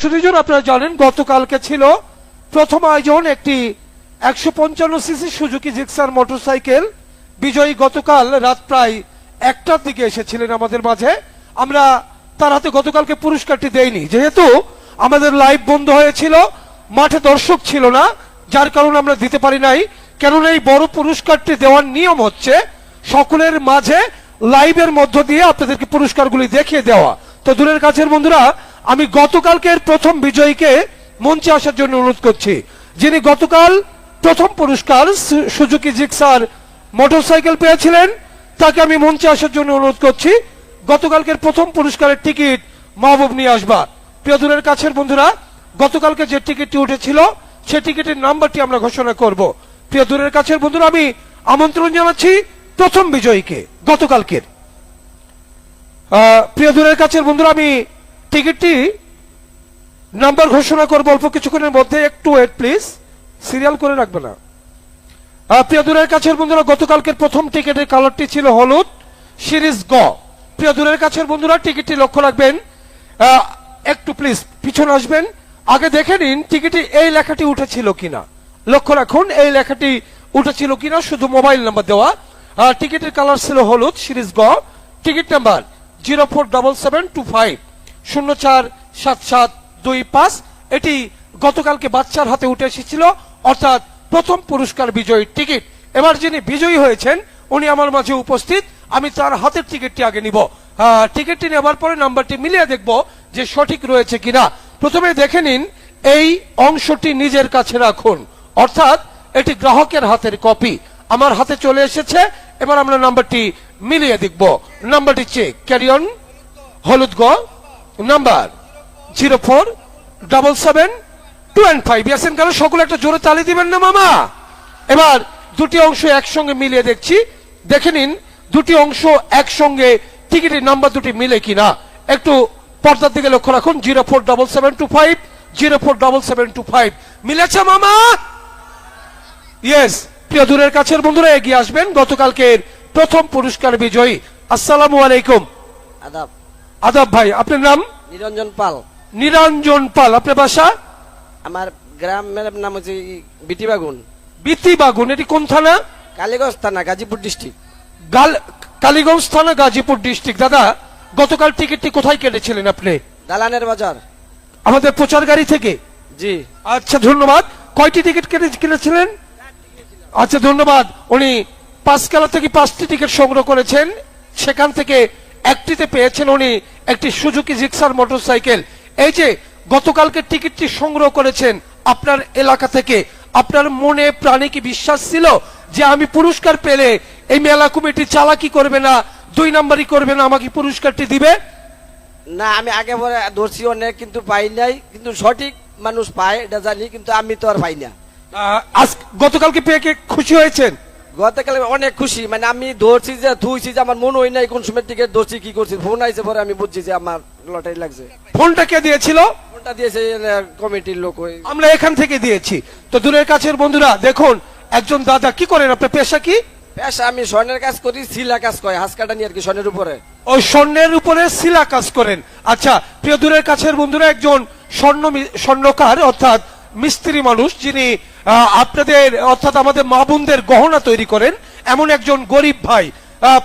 সুদীজন আপনারা জানেন গতকালকে ছিল প্রথম আয়োজন একটি একশো পঞ্চান্ন সিসি সুজুকি জিক্সার মোটরসাইকেল। বিজয়ী গতকাল রাত প্রায় একটার দিকে এসেছিলেন আমাদের মাঝে। আমরা তার হাতে গতকালকে পুরস্কারটি দেইনি। যেহেতু আমাদের লাইভ বন্ধ হয়েছিল, মাঠে দর্শক ছিল না, যার কারণে আমরা দিতে পারি নাই। কেননা এই বড় পুরস্কারটি দেওয়ার নিয়ম হচ্ছে সকলের মাঝে লাইভের মধ্য দিয়ে আপনাদেরকে পুরস্কারগুলি দেখিয়ে দেওয়া। তো দূরের কাছের বন্ধুরা আমি গতকালকের প্রথম বিজয়ীকে মঞ্চে আসার জন্য অনুরোধ করছি। যিনি গতকাল প্রথম পুরস্কার সুজুকি জিক্সার মোটরসাইকেল পেয়েছিলেন তাকে আমি মঞ্চে আসার জন্য অনুরোধ করছি। গতকালকের প্রথম পুরস্কারের টিকিট মাহবুব নিয়ে আসবা প্রিয়দুরের কাছের বন্ধুরা গতকালকে যে টিকিটটি উঠেছিল সে টিকিটের নাম্বারটি আমরা ঘোষণা করব। প্রিয় দূরের কাছের বন্ধুরা আমি আমন্ত্রণ জানাচ্ছি প্রথম বিজয়ীকে গতকালকের। আহ, প্রিয় দূরের কাছের বন্ধুরা আমি টিকিটটি নাম্বার ঘোষণা করব, অল্প কিছুক্ষণের মধ্যে। একটু ওয়েট প্লিজ সিরিয়াল করে রাখবে না। প্রিয় দূরের কাছের বন্ধুরা, গতকালকের প্রথম টিকিটের কালারটি ছিল হলুদ। সিরিজ গ। প্রিয় দূরের কাছের বন্ধুরা, টিকিটটি লক্ষ্য রাখবেন। একটু প্লিজ পিছনে আসবেন। আগে দেখে নিন টিকিটে এই লেখাটি উঠেছিল কিনা। লক্ষ্য রাখুন, এই লেখাটি উঠেছিল কিনা, শুধু মোবাইল নাম্বার দেওয়া। টিকিটের কালার ছিল হলুদ, সিরিজ গ। Ticket number zero four double seven two five. শূন্য চার সাত সাত দুই পাঁচ। এটি গতকালকে বাচ্চার হাতে উঠে এসেছিল, অর্থাৎ প্রথম পুরস্কার বিজয়ীর টিকিট। এবার যিনি বিজয়ী হয়েছেন, উনি আমার মাঝে উপস্থিত, আমি তার হাতের টিকিটটি আগে নিব। টিকিটটি নেবার পরে নাম্বারটি মিলিয়ে দেখব যে সঠিক রয়েছে কিনা। প্রথমে দেখে নিন, এই অংশটি নিজের কাছে রাখুন। অর্থাৎ এটি গ্রাহকের হাতের কপি। আমার হাতে চলে এসেছে, এবার আমরা নাম্বারটি মিলিয়ে দেখব। নাম্বারটি চেক। ক্যারিয়ন হলুদ গ। Number zero four double seven two and five. ইয়াসেন কেন সকলে একটা জোরে তালি দিবেন না মামা? এবার দুটি অংশ একসঙ্গে মিলিয়ে দেখছি। দেখে নিন, দুটি অংশ একসঙ্গে টিকিটের নাম্বার দুটি মিলে কিনা। একটু পর্দার দিকে লক্ষ্য রাখুন, zero four double seven two five, zero four double seven two five. মিলেছে মামা? ইয়েস, প্রিয় দূরের কাছের বন্ধুরা, এগিয়ে আসবেন। গতকালকের প্রথম পুরস্কার বিজয়ী। আসসালামু আলাইকুম। আদাব। আদাব ভাই আপনার নাম? নিরঞ্জন পাল। নিরঞ্জন পাল আপনার বাসা? আমার গ্রামের নাম হচ্ছে বিটিবাগুন। বিতি বাগুন এটি কোন থানা? কালীগঞ্জ থানা গাজীপুর ডিস্ট্রিক্ট। গাল- কালীগঞ্জ থানা গাজীপুর ডিস্ট্রিক্ট। দাদা গতকাল টিকিটটি কোথায় কেটেছিলেন আপনি? দালানের বাজার। আমাদের প্রচার গাড়ি থেকে? জি। আচ্ছা ধন্যবাদ। কয়টি টিকিট কেটে কিনেছিলেন আচ্ছা ধন্যবাদ। উনি পাঁচ খেলা থেকে পাঁচটি টিকিট সংগ্রহ করেছেন। সেখান থেকে একটিতে পেয়েছেন উনি একটি সুজুকি জিক্সার মোটরসাইকেল। এই যে গতকালকে টিকিটটি সংগ্রহ করেছেন আপনার এলাকা থেকে আপনার মনে প্রাণে কি বিশ্বাস ছিল যে আমি পুরস্কার পেলে এই মেলা কমিটি চালাকি করবে না দুই নাম্বারই করবে না আমাকে পুরস্কারটি দিবে? না আমি আগে পরে ধরছি অনেক কিন্তু পাই নাই। কিন্তু সঠিক মানুষ পায় এটা জানি কিন্তু আমি তো আর পাই না। আজ গতকালকে পেয়ে কে খুশি হয়েছেন? গতকালে অনেক খুশি। মানে আমি ধরছি যে থুইছি যে আমার মনে হয় নাই কোন সময় টিকিট ধরছি কি করছি। ফোন আইছে পরে আমি বুঝছি যে আমার লটারি লাগছে। ফোনটা কে দিয়েছিল? ফোনটা দিয়েছে কমিটির লোক আমরা এখান থেকে দিয়েছি। তো দূরের কাছের বন্ধুরা দেখুন একজন দাদা কি করেন? আপনার পেশা কি? পেশা আমি স্বর্ণের কাজ করি শিলা কাজ করে হাঁস কাটা নিয়ে আর কি স্বর্ণের উপরে। ওই স্বর্ণের উপরে শিলা কাজ করেন। আচ্ছা প্রিয় দূরের কাছের বন্ধুরা একজন স্বর্ণ স্বর্ণকার অর্থাৎ মিস্ত্রি মানুষ যিনি আপনাদের অর্থাৎ আমাদের মা বোনদের গহনা তৈরি করেন এমন একজন গরিব ভাই।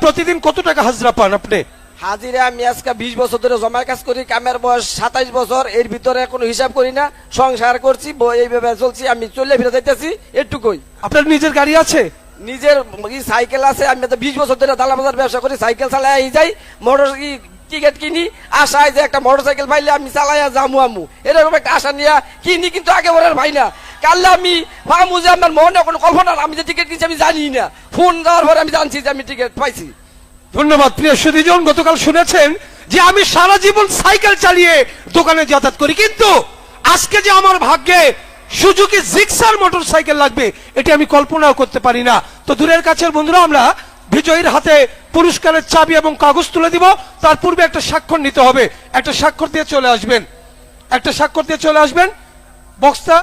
প্রতিদিন কত টাকা হাজরা পান আপনি? হাজিরা আমি আজকে বিশ বছর ধরে জমা কাজ করি কামের বয়স সাতাইশ বছর এর ভিতরে কোনো হিসাব করি না সংসার করছি এইভাবে চলছি আমি চলে ফিরে যাইতেছি এটুকুই। আপনার নিজের গাড়ি আছে? নিজের সাইকেল আছে আমি তো বিশ বছর ধরে দালা বাজার ব্যবসা করি সাইকেল চালাই যাই মোটর টিকিট কিনি, আশায় যে একটা মোটর সাইকেল পাইলে আমি চালাইয়া যামু আমু। এরকম একটা আশা নিয়ে কিনি, কিন্তু আগে বলার ভাই না। কাল আমি পামু যে আমার মনে কোনো কল্পনা আমি যে টিকিট কিনছি আমি জানি না। ফোন দেওয়ার পরে আমি জানছি যে আমি টিকিট পাইছি। ধন্যবাদ, প্রিয় সুদীজন, গতকাল শুনেছেন যে আমি সারা জীবন সাইকেল চালিয়ে দোকানে যাতায়াত করি, কিন্তু আজকে যে আমার ভাগ্যে সুজুকি জিক্সার মোটর সাইকেল লাগবে, এটি আমি কল্পনাও করতে পারি না। তো দূরের কাছের বন্ধুরা, আমরা বিজয়ীর হাতে পুরস্কারের চাবি এবং কাগজ তুলে দিব। তার পূর্বে একটা স্বাক্ষর নিতে হবে। একটা স্বাক্ষর দিয়ে চলে আসবেন। একটা স্বাক্ষর দিয়ে চলে আসবেন। বক্সটা,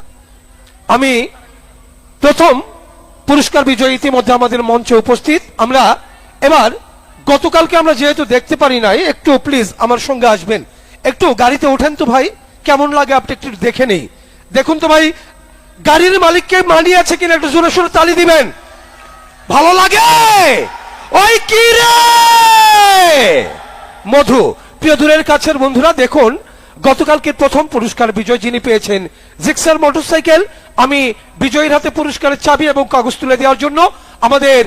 আমি প্রথম পুরস্কার বিজয়ী ইতিমধ্যে আমাদের মঞ্চে উপস্থিত। আমরা এবার গতকালকে আমরা যেহেতু দেখতে পারি নাই, একটু প্লিজ আমার সঙ্গে আসবেন। একটু গাড়িতে ওঠেন তো ভাই, কেমন লাগে আপনি একটু দেখে নেই। দেখুন তো ভাই, গাড়ির মালিককে মানিয়ে আছে কিনা একটু জোরে সোরে তালি দিবেন। ভালো লাগে! ওই কি রে? মধু, প্রিয় দূরের কাছের বন্ধুরা, দেখুন, গতকালকে প্রথম পুরস্কার বিজয় যিনি পেয়েছেন, জিক্সার মোটরসাইকেল, আমি বিজয়ীর হাতে পুরস্কারের চাবি এবং কাগজ তুলে দেওয়ার জন্য আমাদের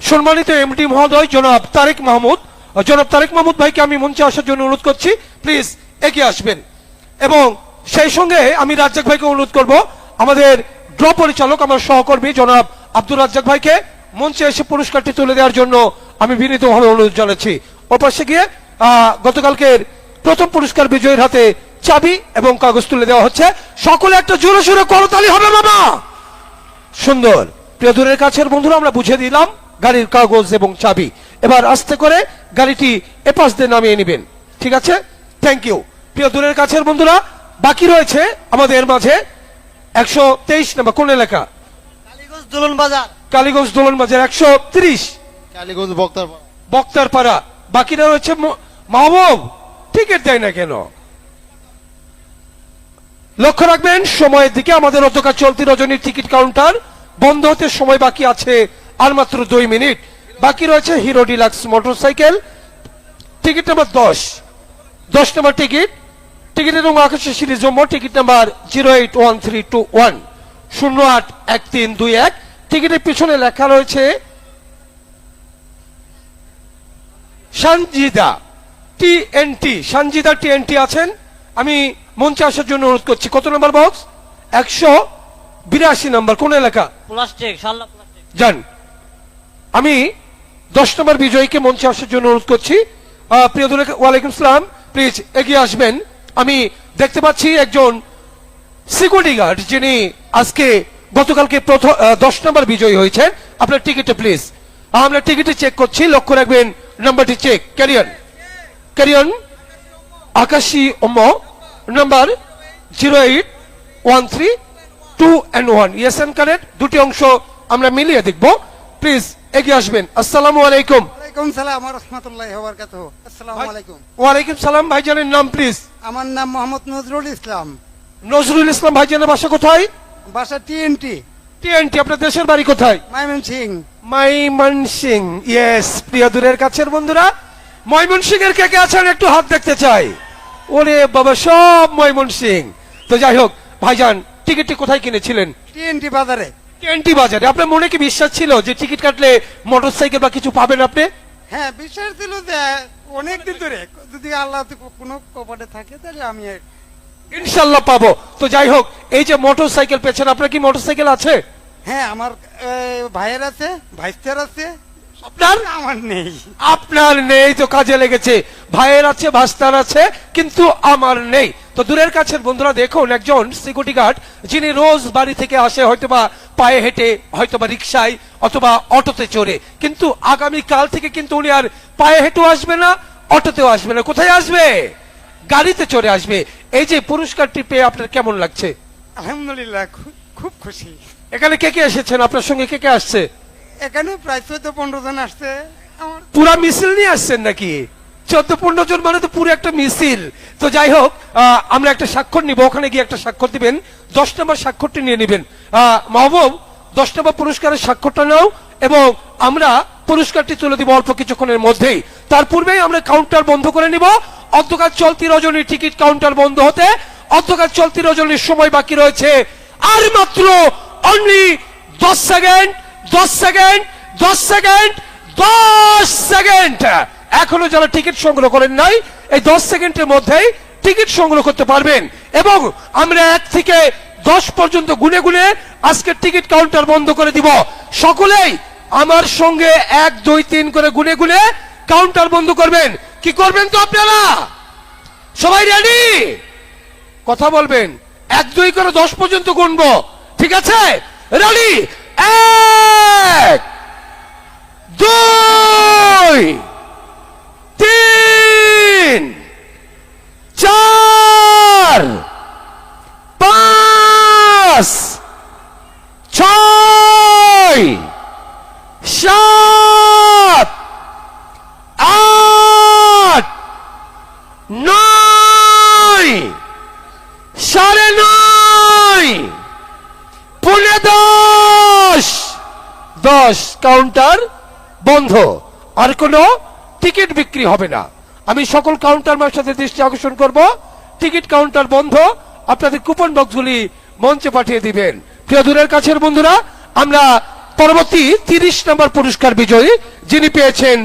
সম্মানিত এমডি মহোদয়, জনাব তারেক মাহমুদ। জনাব তারেক মাহমুদ ভাইকে আমি মঞ্চে আসার জন্য অনুরোধ করছি, প্লিজ এগিয়ে আসবেন। এবং সেই সঙ্গে আমি রাজ্জাক ভাইকে অনুরোধ করব, আমাদের ড্র পরিচালক, আমার সহকর্মী, জনাব আব্দুর রাজ্জাক ভাইকে মঞ্চে এসে পুরস্কারটি তুলে দেওয়ার জন্য আমি বিনীতভাবে অনুরোধ জানাচ্ছি। ওপাশে গিয়ে গতকালকের প্রথম পুরস্কার বিজয়ীর হাতে চাবি এবং কাগজ তুলে দেওয়া হচ্ছে। সকলে একটা জোরে সোরে করতালি হবে বাবা! সুন্দর। প্রিয় দূরের কাছের বন্ধুরা, আমরা বুঝে দিলাম, গাড়ির কাগজ এবং চাবি। এবার আস্তে করে গাড়িটি এপাশ দিয়ে নামিয়ে নেবেন। ঠিক আছে? থ্যাংক ইউ প্রিয় দূরের কাছের বন্ধুরা, বাকি রয়েছে আমাদের মাঝে একশো তেইশ নম্বর কোন এলাকা? কালীগঞ্জ দোলন বাজার কালীগঞ্জ দোলন বাজার একশো তিরিশ। কালীগঞ্জ বক্তার বক্তার পাড়া। বাকিরা রয়েছে মাহবুব। টিকিট দেয় না কেন? লক্ষ্য রাখবেন সময়ের দিকে আমাদের অতকা চলতি রজনীর টিকিট কাউন্টার বন্ধ হতে সময় বাকি আছে আর মাত্র দুই মিনিট। বাকি রয়েছে hero deluxe motorcycle. Ticket number দশ। দশ নম্বর টিকিট। টিকিটের রঙ আকাশের series number ticket number zero eight one three two one. শূন্য আট এক তিন দুই এক। টিকিটের পিছনে লেখা রয়েছে সঞ্জিদা টিএনটি সঞ্জিদা টিএনটি আছেন। আমি মঞ্চে আসার জন্য অনুরোধ করছি কত নম্বর বক্স? একশো বিরাশি নম্বর কোন এলাকা? প্লাস্টিক যান। আমি দশ নম্বর বিজয়ীকে মঞ্চে আসার জন্য অনুরোধ করছি। প্রিয় ওয়ালাইকুম সালাম। প্লিজ এগিয়ে আসবেন। আমি দেখতে পাচ্ছি একজন সিকিউরিটি গার্ড যিনি আজকে গতকালকে প্রথম দশ নম্বর বিজয়ী হয়েছেন আপনার টিকিটে প্লিজ আমরা টিকিটে চেক করছি। লক্ষ্য রাখবেন নাম্বারটি চেক ক্যারিয়ন ক্যারিয়ন আকাশি ওম number zero eight one three two and one yes and correct দুটি অংশ আমরা মিলিয়ে দেখব। প্লিজ এগিয়ে আসবেন। আসসালামু আলাইকুম। ওয়ালাইকুম সালাম রহমতুল্লাহ বরকাত আসসালামু আলাইকুম। ওয়ালাইকুম সালাম। ভাইজানের নাম প্লিজ আমার নাম মোহাম্মদ নজরুল ইসলাম। নজরুল ইসলাম ভাইজানের বাসা কোথায়? বাসা টিএনটি টিএনটি আপনার দেশের বাড়ি কোথায়? Mymensingh Mymensingh yes প্রিয় দূরের কাছের বন্ধুরা ময়মন সিং এর কে কে আছেন একটু হাত দেখতে চাই। ওরে বাবা সব ময়মন সিং তো যাই হোক ভাইজান টিকিটটি কোথায় কিনেছিলেন? টিএনটি বাজারে। টিএনটি বাজারে। আপনার মনে কি বিশ্বাস ছিল যে টিকিট কাটলে মোটরসাইকেল বা কিছু পাবেন আপনি? হ্যাঁ বিশ্বাস ছিল যে অনেক দিন ধরে যদি আল্লাহ কোনো কপাটে থাকে তাহলে আমি ইনশাল্লাহ পাবো। তো যাই হোক এই যে মোটরসাইকেল পেয়েছেন আপনার কি মোটরসাইকেল আছে? হ্যাঁ আমার ভাইয়ের আছে ভাইস্টার আছে আপনার? আমার নেই। আপনার নেই তো কাজে লেগেছে। ভাইয়ের আছে ভাস্তার আছে কিন্তু আমার নেই। তো দূরের কাছের বন্ধুরা দেখুন একজন সিকিউরিটি গার্ড যিনি রোজ বাড়ি থেকে আসে হয়তোবা পায়ে হেঁটে হয়তোবা রিক্সায় অথবা অটোতে চড়ে। কিন্তু আগামী কাল থেকে কিন্তু উনি আর পায়ে হেঁটেও আসবে না অটোতেও আসবে না। কোথায় আসবে? গাড়িতে চড়ে আসবে। এই যে পুরস্কারটি পেয়ে আপনার কেমন লাগছে? আলহামদুলিল্লাহ খুব খুশি। এখানে কে কে এসেছেন? আপনার সঙ্গে কে কে আসছে? এখানে প্রায় চোদ্দ পনেরো জন আসছে। পুরা মিছিল নিয়ে আসছেন নাকি? চোদ্দ পনেরো জন মানে তো পুরো একটা মিছিল। তো যাই হোক আহ, আমরা একটা স্বাক্ষর নিব। ওখানে গিয়ে একটা স্বাক্ষর দিবেন। দশ নম্বর স্বাক্ষরটি নিয়ে নেবেন। আহ, মাহবুব দশ নম্বর পুরস্কারের স্বাক্ষরটা নাও এবং আমরা পুরস্কারটি তুলে দিব অল্প কিছুক্ষণের মধ্যেই। তার পূর্বেই আমরা কাউন্টার বন্ধ করে নিব। অন্ধকার চলতি রজনীর টিকিট কাউন্টার বন্ধ হতে অন্ধকার চলতি রজনীর সময় বাকি রয়েছে। আর মাত্র অনলি দশ সেকেন্ড দশ সেকেন্ড দশ সেকেন্ড দশ সেকেন্ড এখনও যারা টিকিট সংগ্রহ করেন নাই, এই দশ সেকেন্ডের মধ্যেই টিকিট সংগ্রহ করতে পারবেন। এবং আমরা এক থেকে দশ পর্যন্ত গুনে গুনে আজকে টিকিট কাউন্টার বন্ধ করে দিব। সকলেই আমার সঙ্গে এক, দুই, তিন করে গুনে গুনে কাউন্টার বন্ধ করবেন। কি করবেন তো আপনারা? সবাই রেডি কথা বলবেন। এক, দুই করে দশ পর্যন্ত গুনবো। ঠিক আছে? রেডি এক, দুই, তিন, চার আর কোনো টিকিট বিক্রি হবে না। আমি সকল কাউন্টার সাথে দৃষ্টি আকর্ষণ করব। টিকিট কাউন্টার বন্ধ। আপনাদের কুপন বক্সগুলি মঞ্চে পাঠিয়ে দিবেন। প্রিয় দূরের কাছের বন্ধুরা, আমরা পরবর্তী তিরিশ নম্বর পুরস্কার বিজয়ী যিনি পেয়েছেন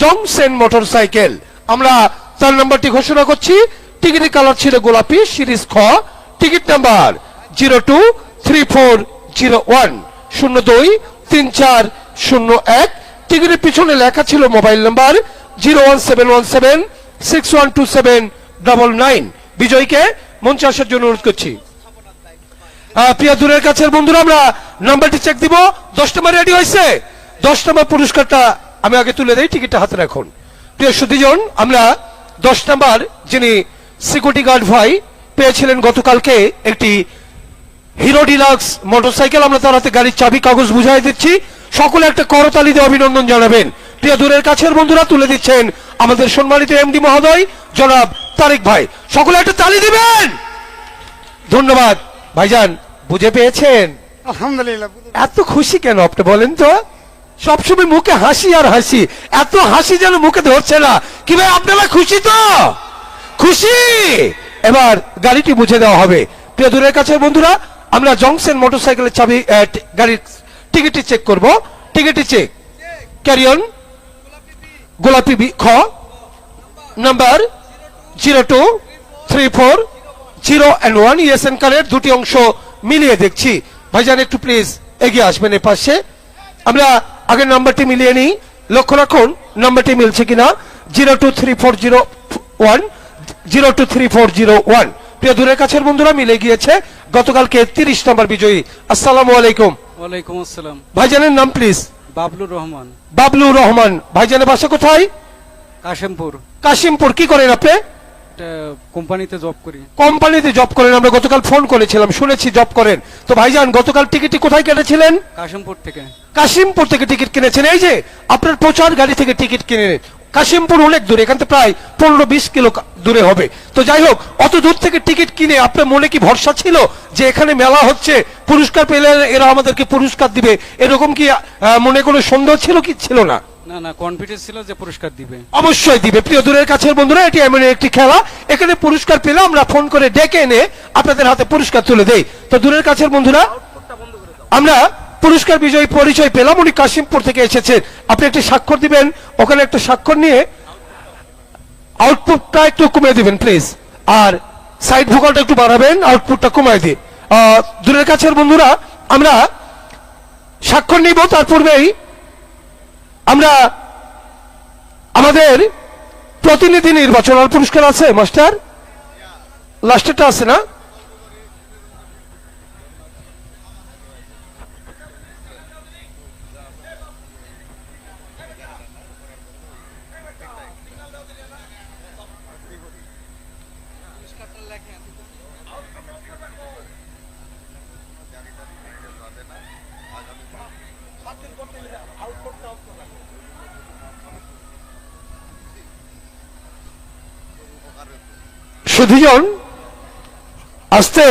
জংসেন মোটরসাইকেল। আমরা তার নাম্বারটি ঘোষণা করছি। টিকিটের কালার ছিল গোলাপি, সিরিজ খ। Ticket number zero two three four zero one, শূন্য দুই, তিন চার, শূন্য এক। টিকিটের পিছনে লেখা ছিল mobile number zero one seven one seven six one two seven double nine. বিজয়ীকে মঞ্চে আসার জন্য অনুরোধ করছি। প্রিয় কাছের বন্ধুরা, আমরা নাম্বারটি চেক দিব। দশ নম্বর রেডি হয়েছে। দশ নম্বর পুরস্কারটা আমি আগে তুলে দেই, টিকিটটা হাতে রাখুন। প্রিয় সুদীজন আমরা দশ নম্বর যিনি সিকিউরিটি গার্ড ভাই পেয়েছিলেন গতকালকে একটি হিরো ডিলাক্স মোটরসাইকেল, আমরা তার হাতে গাড়ির চাবি, কাগজ বুঝাই দিচ্ছি। সকলে একটা করতালি দিয়ে অভিনন্দন জানাবেন। প্রিয় দূরের কাছের বন্ধুরা তুলে দিচ্ছেন আমাদের সম্মানিত এমডি মহোদয় জনাব তারেক ভাই। সকলে একটা তালি দিবেন! ধন্যবাদ। ভাইজান বুঝে পেয়েছেন? আলহামদুলিল্লাহ এত খুশি কেন আপনি বলেন তো? সবসময় মুখে হাসি আর হাসি। এত হাসি যেন মুখে ধরছে না। কি ভাই আপনারা খুশি তো? খুশি? এবার গাড়িটি বুঝে দেওয়া হবে। প্রিয় দূরের কাছে বন্ধুরা আমরা জংশন মোটরসাইকেলের চাবি গাড়ির টিকিটটি চেক করব। টিকিটটি চেক ক্যারিয়ন গোলাপি খ। Number zero two three four zero and one ESN কার্ডের দুটি অংশ মিলিয়ে দেখছি। ভাইজান, একটু প্লিজ এগিয়ে আসবেন এ পাশে। আমরা আগের নাম্বারটি মিলিয়ে নিই। লক্ষ্য রাখুন, নাম্বারটি মিলছে কিনা। Zero two three four zero one zero two three four zero one প্রিয় দূরের কাছের বন্ধুরা, মিলে গিয়েছে। গতকালকে তিরিশ নম্বর বিজয়ী। আসসালামু আলাইকুম। ওয়ালাইকুম আসসালাম। ভাইজানের নাম প্লিজ বাবলুর রহমান। বাবলু রহমান। ভাইজানের বাসা কোথায়? কাশেমপুর। কাশিমপুর। কি করেন আপনি? কোম্পানিতে জব করি। কোম্পানিতে জব করেন। আমরা গতকাল ফোন করেছিলাম শুনেছি জব করেন। তো ভাইজান গতকাল টিকিটটি কোথায় কেটেছিলেন? কাশেমপুর থেকে। কাশিমপুর থেকে টিকিট কিনেছেন। এই যে আপনার প্রচার গাড়ি থেকে টিকিট কিনে কাশিমপুর অনেক দূরে এখান থেকে প্রায় পনেরো বিশ কিলো দূরে হবে। তো যাই হোক অত দূর থেকে টিকিট কিনে আপনার মনে কি ভরসা ছিল যে এখানে মেলা হচ্ছে পুরস্কার পেলে এরা আমাদেরকে পুরস্কার দিবে? এরকম কি মনে কোনো সন্দেহ ছিল কি? ছিল না। না না কনফিডেন্স ছিল যে পুরস্কার দিবে। অবশ্যই দিবে। প্রিয় দূরের কাছের বন্ধুরা এটি এমন একটি খেলা। এখানে পুরস্কার পেলে আমরা ফোন করে ডেকে এনে আপনাদের হাতে পুরস্কার তুলে দেই। তো দূরের কাছের বন্ধুরা আমরা পুরস্কার বিজয়ী পরিচয় পেলাম। উনি কাশিমপুর থেকে এসেছেন। আপনি একটি স্বাক্ষর দিবেন। ওখানে একটা স্বাক্ষর নিয়ে আউটপুটটা একটু কমিয়ে দেবেন প্লিজ আর সাইড ভোকালটা একটু বাড়াবেন আউটপুটটা কমিয়ে দিয়ে। দূরের কাছের বন্ধুরা, আমরা স্বাক্ষর নিব, তার পূর্বেই আমরা আমাদের প্রতিনিধি নির্বাচন, আর পুরস্কার আছে, মাস্টার? লাস্টেরটা আছে না? সুধিজন, আসতে।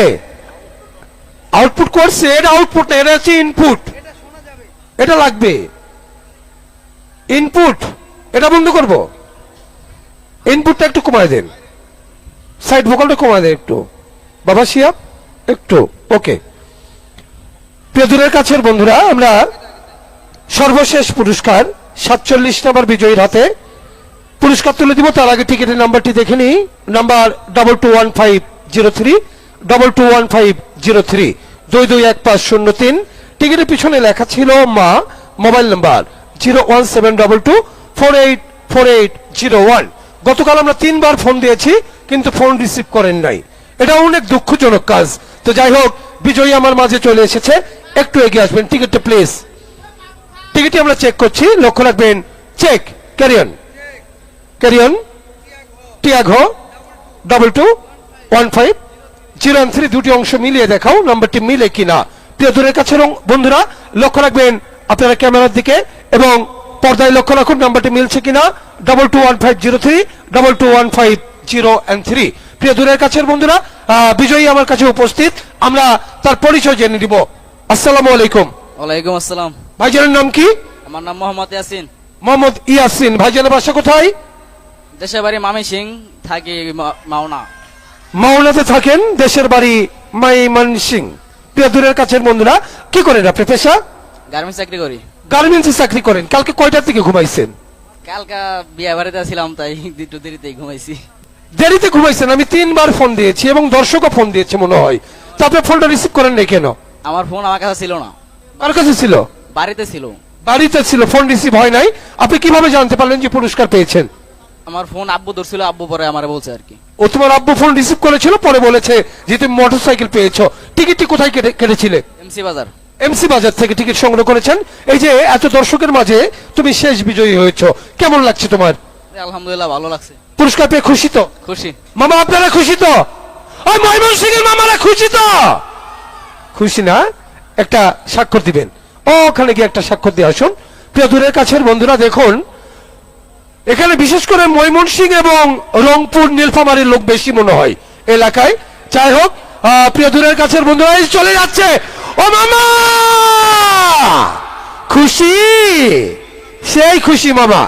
আউটপুট করছে, এটা আউটপুট না, এটা হচ্ছে ইনপুট এটা লাগবে। ইনপুট এটা বন্ধ করব। ইনপুটটা একটু কমায় দেন। সাইড ভোকালটা কমায় দেন একটু। বাবা শিয়াব একটু। ওকে প্রিয়দূরের কাছের বন্ধুরা, আমরা সর্বশেষ পুরস্কার, সাতচল্লিশ নম্বর বিজয়ীর হাতে পুরস্কার তুলে দিব। তার আগে টিকিটের নাম্বারটি দেখে নিই। Number double two one five zero three double two one five zero three দুই দুই এক পাঁচ শূন্য তিন। টিকিটের পিছনে লেখা ছিল মা, mobile number zero one seven double two four eight four eight zero one গতকাল আমরা তিনবার ফোন দিয়েছি, কিন্তু ফোন রিসিভ করেন নাই। এটা অনেক দুঃখজনক কাজ। তো যাই হোক বিজয়ী আমার মাঝে চলে এসেছে। একটু এগিয়ে আসবেন। টিকিটটা প্লিজ টিকিটটি আমরা চেক করছি। লক্ষ্য রাখবেন। চেক ক্যারিয়ন ক্যারিয়ন টিয়াঘো double two one five zero three দুটি অংশ মিলিয়ে দেখাও নাম্বারটি মিলে কিনা। প্রিয় দূরের কাছে বন্ধুরা, লক্ষ্য রাখবেন আপনারা ক্যামেরার দিকে এবং পর্দায় লক্ষ্য রাখুন নাম্বারটি মিলছে কিনা। Double two one five zero three double two one five zero and three প্রিয় দূরের কাছের বন্ধুরা বিজয়ী আমার কাছে উপস্থিত। আমরা তার পরিচয় জেনে নিব। আসসালামু আলাইকুম। ওয়ালাইকুম আসসালাম। ভাইজানের নাম কি? আমার নাম মোহাম্মদ ইয়াসিন। মোহাম্মদ ইয়াসিন। ভাইজানের বাসা কোথায়? দেশের বাড়ি মামি সিং থাকি মাওনা। মাওলাতে থাকেন দেশের বাড়ি মাইমান সিং প্রিয় দূরের কাছের বন্ধুরা কি করেন আপনি পেশা? গার্মেন্টস চাকরি করি। গার্মেন্টসে চাকরি করেন। কালকে কয়টার থেকে ঘুমাইছেন? কালকা বিয়ে বাড়িতে ছিলাম তাই একটু দেরিতেই ঘুমাইছি। দেরিতে ঘুমাইছেন আমি তিনবার ফোন দিয়েছি এবং দর্শকও ফোন দিয়েছে মনে হয়। তা আপনি ফোনটা রিসিভ করেন নাই কেন? আমার ফোন আমার কাছে ছিল না। কার কাছে ছিল? বাড়িতে ছিল। বাড়িতে ছিল ফোন রিসিভ হয় নাই। আপনি কীভাবে জানতে পারলেন যে পুরস্কার পেয়েছেন? আমার ফোন আব্বু ধরছিল আব্বু পরে আমার বলছে আর কি। ও তোমার আব্বু ফোন রিসিভ করেছিল পরে বলেছে যে তুমি মোটরসাইকেল পেয়েছ। টিকিটটি কোথায় কেটে- কেটেছিলে? এমসি বাজার। এমসি বাজার থেকে টিকিট সংগ্রহ করেছেন। এই যে এত দর্শকের মাঝে তুমি শেষ বিজয়ী হয়েছো কেমন লাগছে তোমার? আলহামদুলিল্লাহ ভালো লাগছে। পুরস্কার পেয়ে খুশি তো? খুশি। মামা আপনারা খুশি তো? ওই ময়মন সিং এর মামারা খুশি তো? খুশি না? একটা স্বাক্ষর দিবেন। ওখানে গিয়ে একটা স্বাক্ষর দিয়ে আসুন। প্রিয় দূরের কাছের বন্ধুরা দেখুন এখানে বিশেষ করে ময়মনসিং এবং রংপুর নীলফামারীর লোক বেশি মনে হয় এলাকায়। যাই হোক প্রিয় দূরের কাছের বন্ধুরা এই চলে যাচ্ছে। ও মামা! খুশি? সেই খুশি মামা।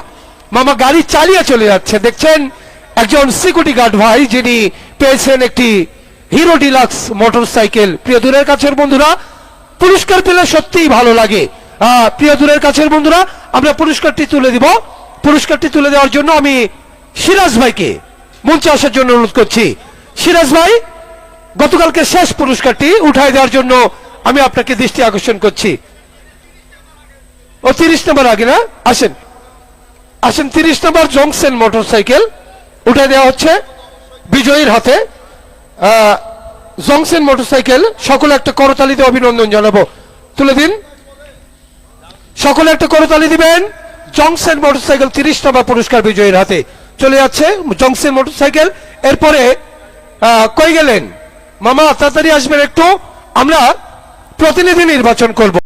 মামা গাড়ি চালিয়ে চলে যাচ্ছে দেখছেন? একজন সিকিউরিটি গার্ড ভাই, যিনি পেয়েছেন একটি হিরো ডিলাক্স মোটরসাইকেল প্রিয় দূরের কাছের বন্ধুরা, পুরস্কার পেলে সত্যিই ভালো লাগে। প্রিয় দূরের কাছের বন্ধুরা, আমরা পুরস্কারটি তুলে দিব। পুরস্কারটি তুলে দেওয়ার জন্য আমি সিরাজ ভাইকে মঞ্চে আসার জন্য অনুরোধ করছি। সিরাজ ভাই, গতকালকে শেষ পুরস্কারটি উঠায় দেওয়ার জন্য আমি আপনাকে দৃষ্টি আকর্ষণ করছি। ও তিরিশ নম্বর আগে না? আসেন। আসেন তিরিশ নম্বর জংশন মোটরসাইকেল উঠে দেওয়া হচ্ছে বিজয়ীর হাতে। জংশন মোটরসাইকেল, সকলে একটা করতালিতে অভিনন্দন জানাব। তুলে দিন। সকলে একটা করতালি দিবেন। জংসেন মোটরসাইকেল তিরিশ নম্বর পুরস্কার বিজয়ীর হাতে চলে যাচ্ছে জংসেন মোটরসাইকেল। এরপরে কই গেলেন? মামা, তাড়াতাড়ি আসবেন একটু। আমরা প্রতিনিধি নির্বাচন করব।